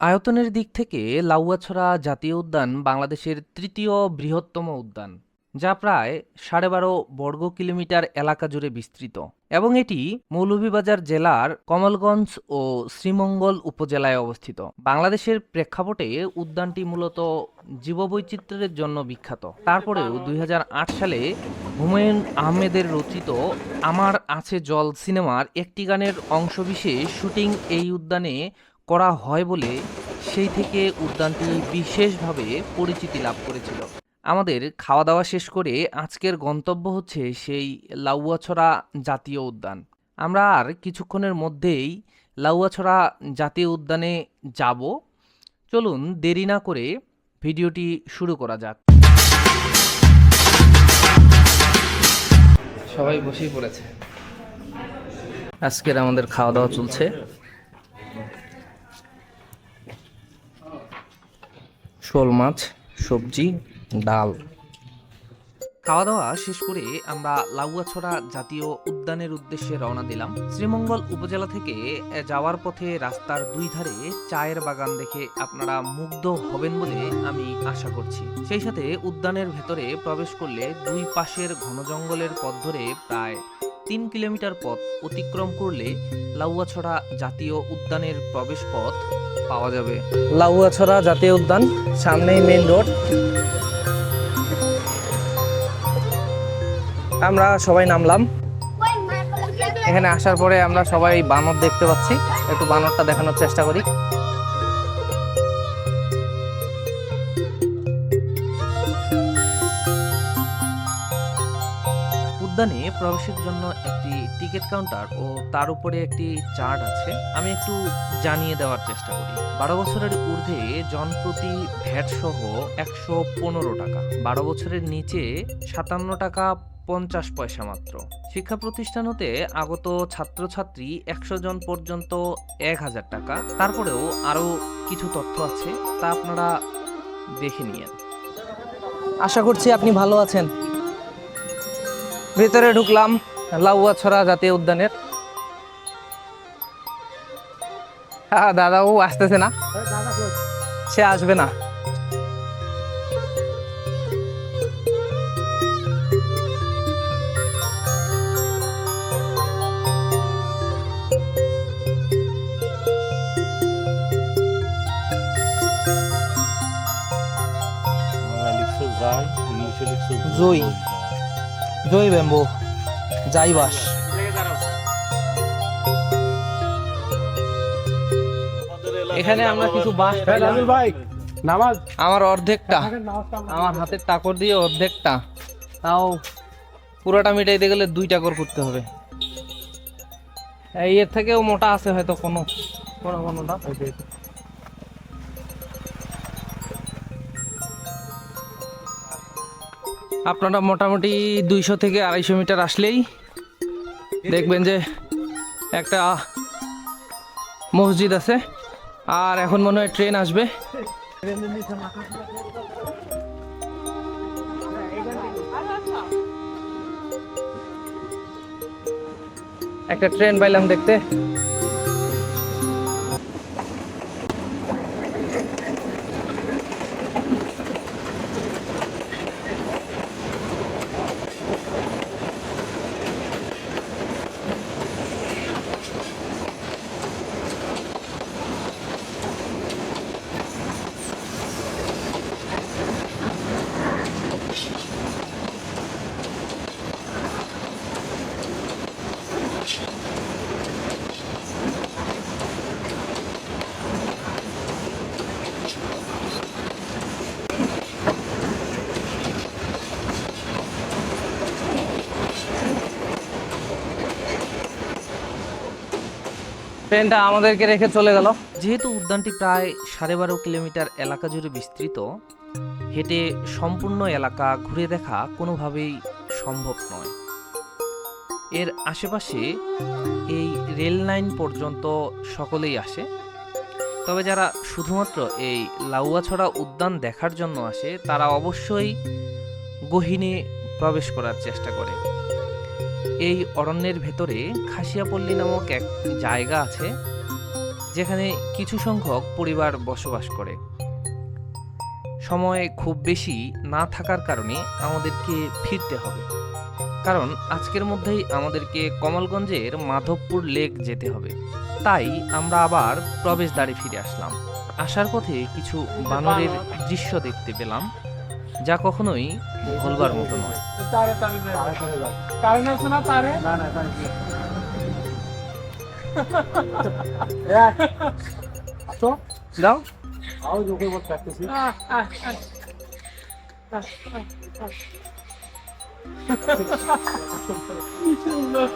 আয়তনের দিক থেকে লাউয়াছড়া জাতীয় উদ্যান বাংলাদেশের তৃতীয় বৃহত্তম উদ্যান, যা প্রায় সাড়ে বারো বর্গ কিলোমিটার এলাকা জুড়ে বিস্তৃত এবং এটি মৌলভীবাজার জেলার কমলগঞ্জ ও শ্রীমঙ্গল উপজেলায় অবস্থিত। বাংলাদেশের প্রেক্ষাপটে উদ্যানটি মূলত জীববৈচিত্র্যের জন্য বিখ্যাত। তারপরেও দুই হাজার আট সালে হুমায়ুন আহমেদের রচিত আমার আছে জল সিনেমার একটি গানের অংশবিশেষ শুটিং এই উদ্যানে করা হয় বলে সেই থেকে উদ্যানটি বিশেষভাবে পরিচিতি লাভ করেছিল। আমাদের খাওয়া দাওয়া শেষ করে আজকের গন্তব্য হচ্ছে সেই লাউয়াছড়া জাতীয় উদ্যান। আমরা আর কিছুক্ষণের মধ্যেই লাউয়াছড়া জাতীয় উদ্যানে যাব। চলুন দেরি না করে ভিডিওটি শুরু করা যাক। সবাই বসেই পড়েছে। আজকের আমাদের খাওয়া দাওয়া চলছে। শোল মাছ, সবজি, ডাল। খাওয়া দাওয়া শেষ করে আমরা লাউয়াছড়া জাতীয় উদ্যানের উদ্দেশ্যে রওনা দিলাম। শ্রীমঙ্গল উপজেলা থেকে যাওয়ার পথে রাস্তার দুই ধারে চায়ের বাগান দেখে আপনারা মুগ্ধ হবেন বলে আমি আশা করছি। সেই সাথে উদ্যানের ভেতরে প্রবেশ করলে দুই পাশের ঘন জঙ্গলের পথ ধরে প্রায় তিন কিলোমিটার পথ অতিক্রম করলে লাউয়াছড়া জাতীয় উদ্যানের প্রবেশ পথ পাওয়া যাবে। লাউয়াছড়া জাতীয় উদ্যান, সামনেই মেন রোড আমরা সবাই নামলাম। এখানে আসার পরে আমরা সবাই বানর দেখতে পাচ্ছি। একটু বানরটা দেখানোর চেষ্টা করি। উদ্যানে প্রবেশের জন্য একটি টিকিট কাউন্টার ও তার উপরে একটি চার্ট আছে। আমি একটু জানিয়ে দেওয়ার চেষ্টা করি। বারো বছরের ঊর্ধ্বে জনপ্রতি ভ্যাট সহ একশো পনেরো টাকা। বারো বছরের নিচে সাতান্ন টাকা পঞ্চাশ পয়সা মাত্র। শিক্ষা প্রতিষ্ঠান হতে আগত ছাত্রছাত্রী একশো জন পর্যন্ত এক হাজার টাকা। তারপরেও আরও কিছু তথ্য আছে, তা আপনারা দেখে নিয়েন। আশা করছি আপনি ভালো আছেন। ভেতরে ঢুকলাম লাউয়াছড়া জাতীয় উদ্যানের। হ্যাঁ দাদাও আসতেছে না। সে আসবে না। বাংলা জয় ব্যাম্বো যাইবাস এখানে আমরা কিছু বাঁশ পাইলাম। ভাই নামাজ। আমার অর্ধেকটা আমার হাতের টাকর দিয়ে অর্ধেকটা। তাও পুরোটা মিটাইতে গেলে দুই টাকর করতে হবে। এই এর থেকেও মোটা আছে হয়তো কোনো কোনো কোনোটা। আপনারা মোটামুটি দুইশো থেকে আড়াইশো মিটার আসলেই দেখবেন যে একটা মসজিদ আছে। আর এখন মনে হয় ট্রেন আসবে। একটা ট্রেন পাইলাম দেখতে। ট্রেনটা আমাদেরকে রেখে চলে গেল। যেহেতু উদ্যানটি প্রায় সাড়ে বারো কিলোমিটার এলাকা জুড়ে বিস্তৃত, হেঁটে সম্পূর্ণ এলাকা ঘুরে দেখা কোনোভাবেই সম্ভব নয়। এর আশেপাশে এই রেল লাইন পর্যন্ত সকলেই আসে। তবে যারা শুধুমাত্র এই লাউয়াছড়া উদ্যান দেখার জন্য আসে, তারা অবশ্যই গহিনে প্রবেশ করার চেষ্টা করে। এই অরণ্যের ভেতরে খাসিয়াপল্লী নামক এক জায়গা আছে যেখানে কিছু সংখ্যক পরিবার বসবাস করে। সময় খুব বেশি না থাকার কারণে আমাদেরকে ফিরতে হবে। কারণ আজকের মধ্যেই আমাদেরকে কমলগঞ্জের মাধবপুর লেক যেতে হবে। তাই আমরা আবার প্রবেশদ্বারে ফিরে আসলাম। আসার পথে কিছু বানরের দৃশ্য দেখতে পেলাম। যা কখনোই ভুলবার মতো নয়। তারে তারে কারণ আছে না তারে? না না তো দাও। সুন্দর।